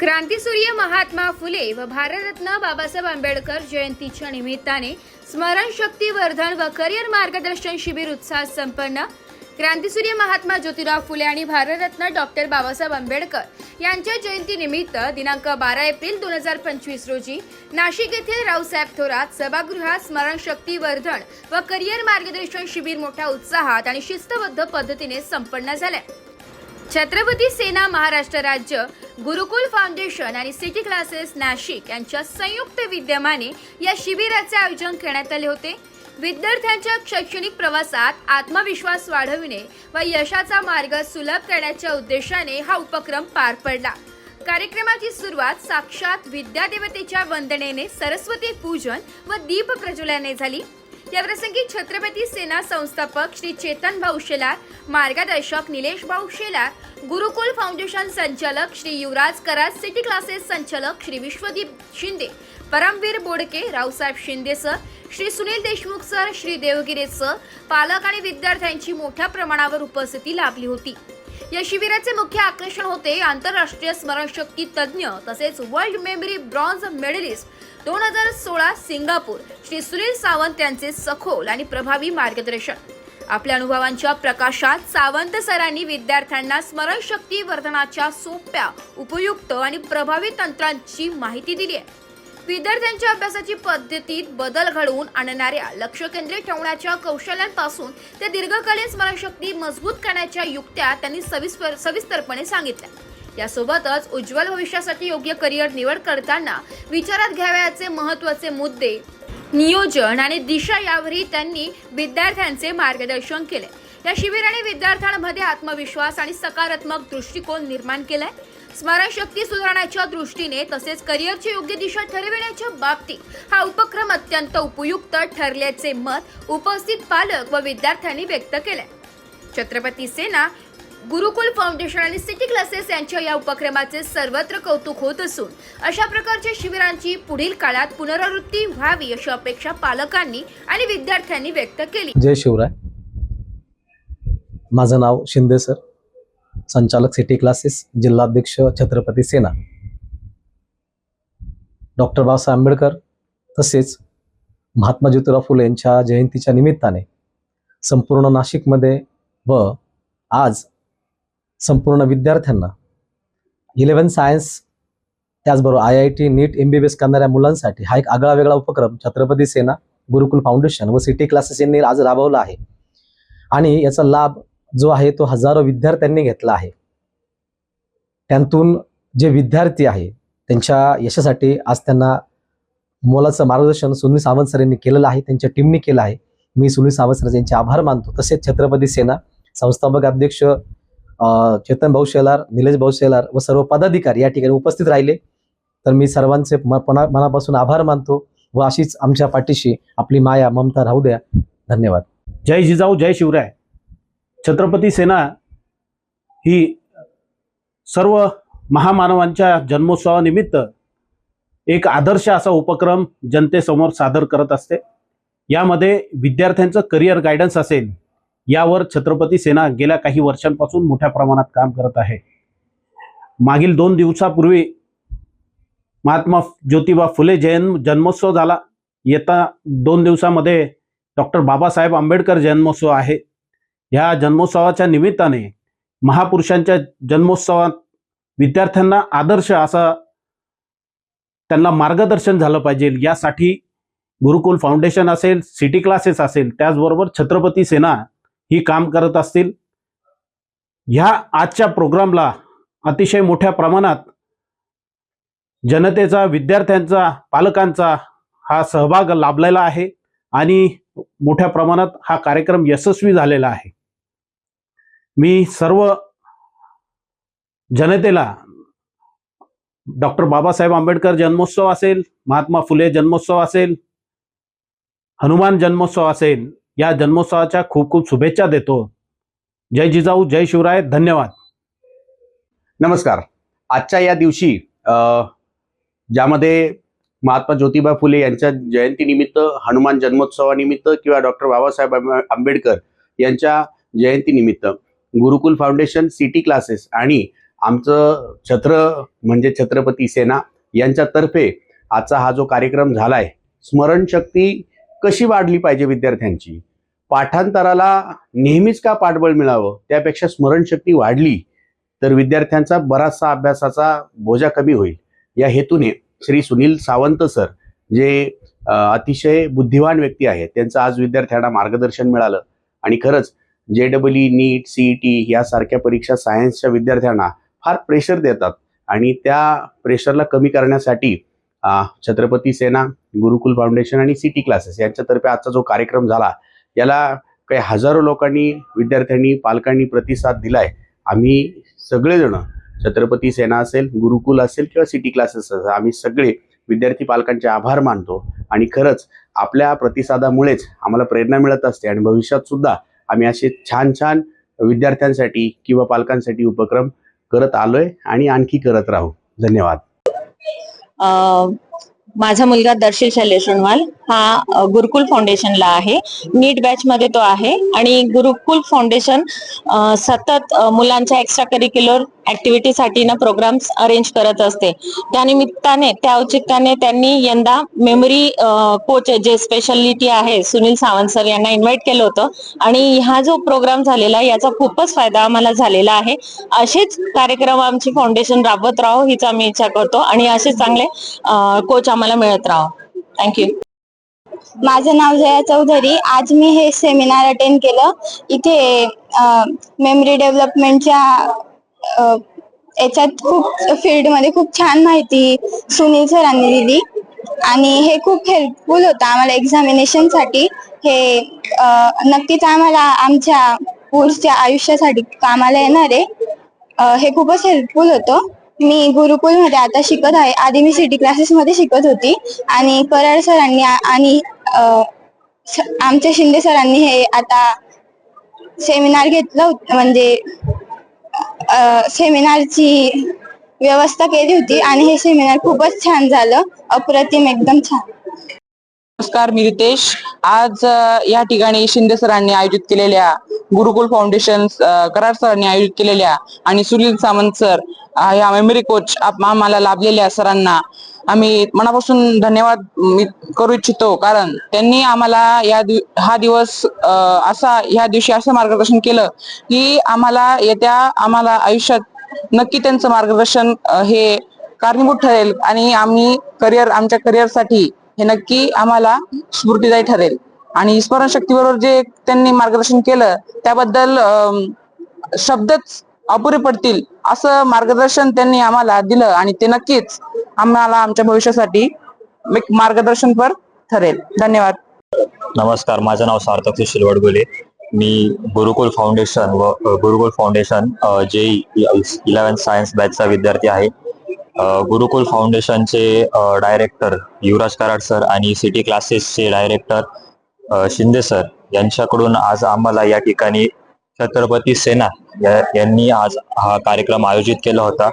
क्रांतीसूर्य महात्मा फुले व भारतरत्न बाबासाहेब आंबेडकर जयंतीच्या निमित्ताने स्मरणशक्ती वर्धन व करिअर मार्गदर्शन शिबिर उत्साहात संपन्न. क्रांतीसूर्य महात्मा ज्योतिराव फुले आणि भारतरत्न डॉक्टर बाबासाहेब आंबेडकर यांच्या जयंतीनिमित्त दिनांक बारा एप्रिल दोन हजार पंचवीस रोजी नाशिक येथील रावसाहेब थोरात सभागृहात स्मरणशक्ती वर्धन व करिअर मार्गदर्शन शिबिर मोठ्या उत्साहात आणि शिस्तबद्ध पद्धतीने संपन्न झाले छत्रपती सेना महाराष्ट्र राज्य गुरुकुल फाउंडेशन आणि सिटी क्लासेस नाशिक यांच्या संयुक्त विद्यमाने या शिबिराचे आयोजन करण्यात आले होते. विद्यार्थ्यांच्या शैक्षणिक प्रवासात आत्मविश्वास वाढविणे व यशाचा मार्ग सुलभ करण्याच्या उद्देशाने हा उपक्रम पार पडला. कार्यक्रमाची सुरुवात साक्षात विद्यादेवतेच्या वंदनेने सरस्वती पूजन व दीप प्रज्वलने झाली. याप्रसंगी छत्रपती सेना संस्थापक श्री चेतन भाऊ शेलार मार्गदर्शक निलेश भाऊ शेलार गुरुकुल फाउंडेशन संचालक श्री युवराज कराड सिटी क्लासेस संचालक Shri Vishwadeep Shinde Paramvir Bodke Raosaheb Shinde sir Shri Sunil Deshmukh sir Shri Devgire sir पालक आणि विद्यार्थ्यांची मोठ्या प्रमाणावर उपस्थिती लाभली होती. या शिबिराचे मुख्य आकर्षण होते आंतरराष्ट्रीय स्मरणशक्ती तज्ज्ञ तसेच वर्ल्ड मेमरी ब्रॉन्झ मेडलिस्ट दोन हजार सोळा सिंगापूर. श्री सुनील सावंत यांचे सखोल आणि प्रभावी मार्गदर्शन. आपल्या अनुभवांच्या प्रकाशात सावंत सरांनी विद्यार्थ्यांना स्मरणशक्ती वर्धनाच्या सोप्या उपयुक्त आणि प्रभावी तंत्रांची माहिती दिली आहे. विद्यार्थ्यांच्या अभ्यासाची पद्धतीत बदल घडवून आणणाऱ्या लक्ष केंद्रित ठेवण्याच्या कौशल्यांपासून ते दीर्घकालीन स्मरणशक्ती मजबूत करण्याच्या युक्त्या त्यांनी सविस्तर सविस्तरपणे सांगितल्या. यासोबतच उज्ज्वल भविष्यासाठी योग्य करिअर निवड करताना विचारात घ्यावयाचे महत्त्वाचे मुद्दे नियोजन आणि दिशा यावरही त्यांनी विद्यार्थ्यांचे मार्गदर्शन केले. या शिबिराने विद्यार्थ्यांमध्ये आत्मविश्वास आणि सकारात्मक दृष्टिकोन निर्माण केलाय. स्मरणशक्ती सुधारण्याच्या दृष्टीने तसेच करिअरची योग्य दिशा ठरविण्याच्या बाबतीत हा उपक्रम अत्यंत उपयुक्त ठरल्याचे मत उपस्थित पालक व विद्यार्थ्यांनी व्यक्त केले छत्रपती सेना गुरुकुल फाउंडेशन आणि सिटी क्लासेस यांच्या या उपक्रमाचे सर्वत्र कौतुक होत असून अशा प्रकारच्या शिबिरांची पुढील काळात पुनरावृत्ती व्हावी अशी अपेक्षा पालकांनी आणि विद्यार्थ्यांनी व्यक्त केली. जय शिवराय. माझं नाव शिंदे सर. संचालक सिटी क्लासेस जिल्हाध्यक्ष छत्रपती सेना. डॉक्टर बाबासाहेब आंबेडकर तसेच महात्मा ज्योतिराव फुले यांच्या जयंतीच्या निमित्ताने संपूर्ण नाशिकमध्ये व आज संपूर्ण विद्यार्थ्यांना इलेवन सायन्स त्याचबरोबर I I T NEET M B B S करणाऱ्या मुलांसाठी हा एक आगळा वेगळा उपक्रम छत्रपती सेना गुरुकुल फाउंडेशन व सिटी क्लासेस यांनी आज राबवला आहे. आणि याचा लाभ जो आहे तो हजारो विद्यार्थ्यांनी घेतला आहे. त्यांतून जे विद्यार्थी आहे त्यांच्या यशासाठी आज त्यांना मोलाचं मार्गदर्शन सुनील सावंत सर यांनी केलेलं आहे त्यांच्या टीमने केलं आहे. मी सुनील सावंत सर यांचे आभार मानतो. तसेच छत्रपती सेना संस्थापक अध्यक्ष चेतन भाऊ शेलार निलेश भाऊ शेलार व सर्व पदाधिकारी या ठिकाणी उपस्थित राहिले. तर मी सर्वांचे मनापासून आभार मानतो व अशीच आमच्या पाठीशी आपली माया ममता राहू द्या. धन्यवाद. जय जिजाऊ जय शिवराय. छत्रपती सेना ही सर्व महामानवांच्या जन्मोत्सवानिमित्त एक आदर्श असा उपक्रम जनतेसमोर सादर करत असते. यामध्ये विद्यार्थ्यांचं करिअर गायडन्स असेल यावर छत्रपती सेना गेल्या काही वर्षांपासून मोठ्या प्रमाणात काम करत आहे. मागील दोन दिवसापूर्वी महात्मा ज्योतिबा फुले जयं जन्मोत्सव झाला. येता दोन दिवसामध्ये डॉक्टर बाबासाहेब आंबेडकर जन्मोत्सव आहे. ह्या जन्मोत्सवाच्या निमित्ताने महापुरुषांच्या जन्मोत्सवात विद्यार्थ्यांना आदर्श असा त्यांना मार्गदर्शन झालं पाहिजे. यासाठी गुरुकुल फाउंडेशन असेल सिटी क्लासेस असेल त्याचबरोबर छत्रपती सेना ही काम करत असतील. ह्या आजच्या प्रोग्रामला अतिशय मोठ्या प्रमाणात जनतेचा विद्यार्थ्यांचा पालकांचा हा सहभाग लाभलेला आहे आणि मोठ्या प्रमाणात हा कार्यक्रम यशस्वी झालेला आहे. मी सर्व जनतेला डॉक्टर बाबासाहेब आंबेडकर जन्मोत्सव असेल महात्मा फुले जन्मोत्सव असेल हनुमान जन्मोत्सव असेल या जन्मोत्सवाच्या खूप खूप शुभेच्छा देतो. जय जिजाऊ जय शिवराय धन्यवाद. नमस्कार. आजच्या या दिवशी ज्यामध्ये महात्मा ज्योतिबा फुले यांच्या जयंतीनिमित्त हनुमान जन्मोत्सवानिमित्त किंवा डॉक्टर बाबासाहेब आंबे- आंबेडकर यांच्या जयंतीनिमित्त गुरुकुल फाउंडेशन सिटी क्लासेस आणि आमचं छत्र म्हणजे छत्रपती सेना यांच्यातर्फे आजचा हा जो कार्यक्रम झालाय स्मरणशक्ती कशी वाढली पाहिजे विद्यार्थ्यांची? पाठांतराला नेहमीच का पाठबळ मिळावं? त्यापेक्षा स्मरणशक्ती वाढली तर विद्यार्थ्यांचा बराचसा अभ्यासाचा बोजा कमी होईल. या हेतूने श्री सुनील सावंत सर जे अतिशय बुद्धिवान व्यक्ती आहेत त्यांचं आज विद्यार्थ्यांना मार्गदर्शन मिळालं. आणि खरंच जे double E NEET C E T यासारख्या परीक्षा सायन्सच्या विद्यार्थ्यांना फार प्रेशर देतात. आणि त्या प्रेशरला कमी करण्यासाठी छत्रपती सेना गुरुकुल फाउंडेशन आणि सिटी क्लासेस यांच्यातर्फे आजचा जो कार्यक्रम झाला याला काही हजारो लोकांनी विद्यार्थ्यांनी पालकांनी प्रतिसाद दिलाय. आम्ही सगळेजण छत्रपती सेना असेल गुरुकुल असेल किंवा सिटी क्लासेस असेल आम्ही सगळे विद्यार्थी पालकांचे आभार मानतो. आणि खरंच आपल्या प्रतिसादामुळेच आम्हाला प्रेरणा मिळत असते आणि भविष्यात सुद्धा आम्ही असे छान छान विद्यार्थ्यांसाठी किंवा पालकांसाठी उपक्रम करत आलोय आणि आणखी करत राहू. धन्यवाद. माझा मुलगा दर्शील शैलेश सोनवाल हा गुरुकुल फाउंडेशनला आहे. नीट बॅच मध्ये तो आहे. आणि गुरुकुल फाउंडेशन सतत मुलांच्या एक्स्ट्रा करिक्युलर ऍक्टिव्हिटीसाठी ना प्रोग्राम्स अरेंज करत असते. त्यानिमित्ताने त्या औचित्याने त्यांनी यंदा मेमरी कोच जे स्पेशालिटी आहे सुनील सावंत सर यांना इन्व्हाइट केलं होतं. आणि हा जो प्रोग्राम झालेला आहे याचा खूपच फायदा आम्हाला झालेला आहे. असेच कार्यक्रम आमची फाउंडेशन राबवत राहो हीच आम्ही इच्छा करतो. आणि असेच चांगले कोच आम्हाला मिळत राहो. थँक्यू माझं नाव जया चौधरी. आज मी हे सेमिनार अटेंड केलं. इथे मेमरी डेव्हलपमेंटच्या याच्यात खूप फील्डमध्ये खूप छान माहिती सुनील सरांनी दिली. आणि हे खूप हेल्पफुल होतं आम्हाला एक्झामिनेशनसाठी. हे नक्कीच आम्हाला आमच्या पुढच्या आयुष्यासाठी कामाला येणार आहे. हे खूपच हेल्पफुल होतं. मी गुरुकुलमध्ये आता शिकत आहे. आधी मी सिटी क्लासेस मध्ये शिकत होती. आणि कराड सरांनी आणि आमच्या शिंदे सरांनी हे आता सेमिनार घेतलं म्हणजे सेमिनारची व्यवस्था केली होती आणि हे सेमिनार खूपच छान झालं. अप्रतिम एकदम छान. नमस्कार मी रितेश. आज या ठिकाणी शिंदे सरांनी आयोजित केलेल्या गुरुकुल फाउंडेशन करार सरांनी आयोजित केलेल्या आणि सुनील सामंत सर या मेमरी कोच आम्हाला लाभलेल्या सरांना आम्ही मनापासून धन्यवाद करू इच्छितो. कारण त्यांनी आम्हाला या दिव- हा दिवस असा या दिवशी असं मार्गदर्शन केलं की आम्हाला येत्या आम्हाला आयुष्यात नक्की त्यांचं मार्गदर्शन हे कारणीभूत ठरेल आणि आम्ही करिअर आमच्या करिअरसाठी हे नक्की आम्हाला स्फूर्तीदायी ठरेल. आणि स्मरणशक्तीबरोबर जे त्यांनी मार्गदर्शन केलं त्याबद्दल शब्दच अपुरे पडतील असं मार्गदर्शन त्यांनी आम्हाला दिलं आणि ते नक्कीच आम्हाला आमच्या भविष्यासाठी एक मार्गदर्शनपर ठरेल. धन्यवाद. नमस्कार माझं नाव सार्थक सुशील वडगुले. मी गुरुकुल फाउंडेशन व गुरुकुल फाउंडेशन जे इलेव्हन्थ सायन्स बॅचचा विद्यार्थी आहे. गुरुकुल फाउंडेशनचे डायरेक्टर युवराज कराड सर आणि सिटी क्लासेसचे डायरेक्टर शिंदे सर यांच्याकडून आज आम्हाला या ठिकाणी छत्रपती सेना या- यांनी आज हा कार्यक्रम आयोजित केला होता.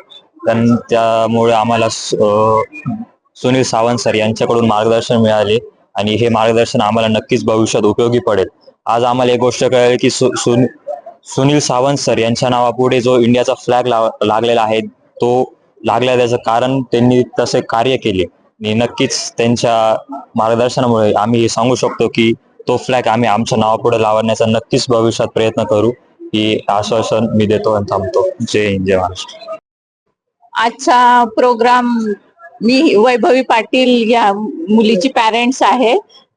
त्यामुळे आम्हाला सुनील सावंत सर यांच्याकडून मार्गदर्शन मिळाले आणि हे मार्गदर्शन आम्हाला नक्कीच भविष्यात उपयोगी पडेल. आज आम्हाला एक गोष्ट कळेल की सु, सुन- सुनील सावंत सर यांच्या नावापुढे जो इंडियाचा फ्लॅग लागलेला आहे तो लागल्या त्याचं कारण त्यांनी तसे कार्य केले. आणि नक्कीच त्यांच्या मार्गदर्शनामुळे आम्ही हे सांगू शकतो की तो फ्लॅग आम्ही आमच्या नावापुढे लावण्याचा नक्कीच भविष्यात प्रयत्न करू. ही आश्वासन मी देतो आणि थांबतो. जय हिंद जय महाराष्ट्र. आजचा प्रोग्राम मी वैभवी पाटील या मुलीची पॅरेंट्स आहे.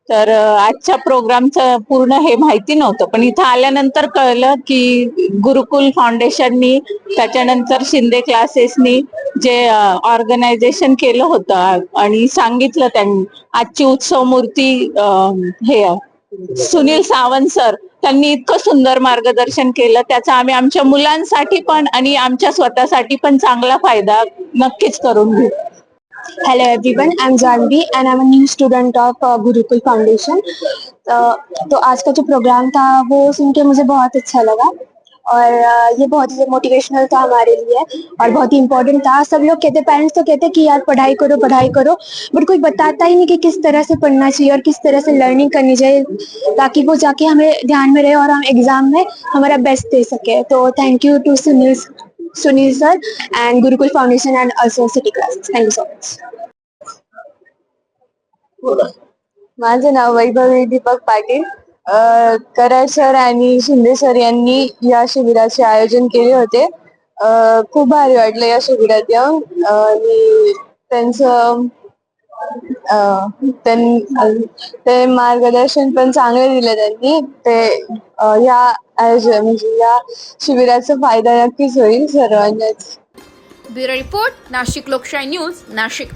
तर आजच्या प्रोग्रामचं पूर्ण हे माहिती नव्हतं पण इथं आल्यानंतर कळलं की गुरुकुल फाउंडेशननी त्याच्यानंतर शिंदे क्लासेसनी जे ऑर्गनायझेशन केलं होतं आणि सांगितलं त्यांनी आजची उत्सव मूर्ती हे सुनील सावंत सर त्यांनी इतकं सुंदर मार्गदर्शन केलं. त्याचा आम्ही आमच्या मुलांसाठी पण आणि आमच्या स्वतःसाठी पण चांगला फायदा नक्कीच करून घेऊ. Hello everyone I am Janvi and I am new student of Gurukul foundation तो आज का जो प्रोग्राम था वो सुन के मुझे बहुत अच्छा लगा. और ये बहुत ही मोटिवेशनल था हमारे लिए और बहुत ही इम्पोर्टेंट था सब लोग कहते पेरेंट्स तो कहते कि यार पढ़ाई करो पढ़ाई करो बट कोई बताता ही नहीं कि किस तरह से पढ़ना चाहिए और किस तरह से लर्निंग करनी चाहिए ताकि वो जाके हमें ध्यान में रहे और हम एग्ज़ाम में हमारा बेस्ट दे सके तो thank you to Sunil Sunil sir and Gurukul Foundation and also city classes. Thank you so much. माझं नाव वैभवी, दीपक पाटील कराड सर आणि शिंदे सर यांनी या शिबिराचे आयोजन केले होते. अ, खूप भारी वाटलं या शिबिरात येऊन. अ, आणि त्यांचं अ, त्यां- ते मार्गदर्शन पण चांगले दिलं त्यांनी. ते अ, या आयोजन म्हणजे या शिबिराचा फायदा नक्कीच होईल सर्वांनाच. ब्युरो रिपोर्ट नाशिक लोकशाही न्यूज नाशिक.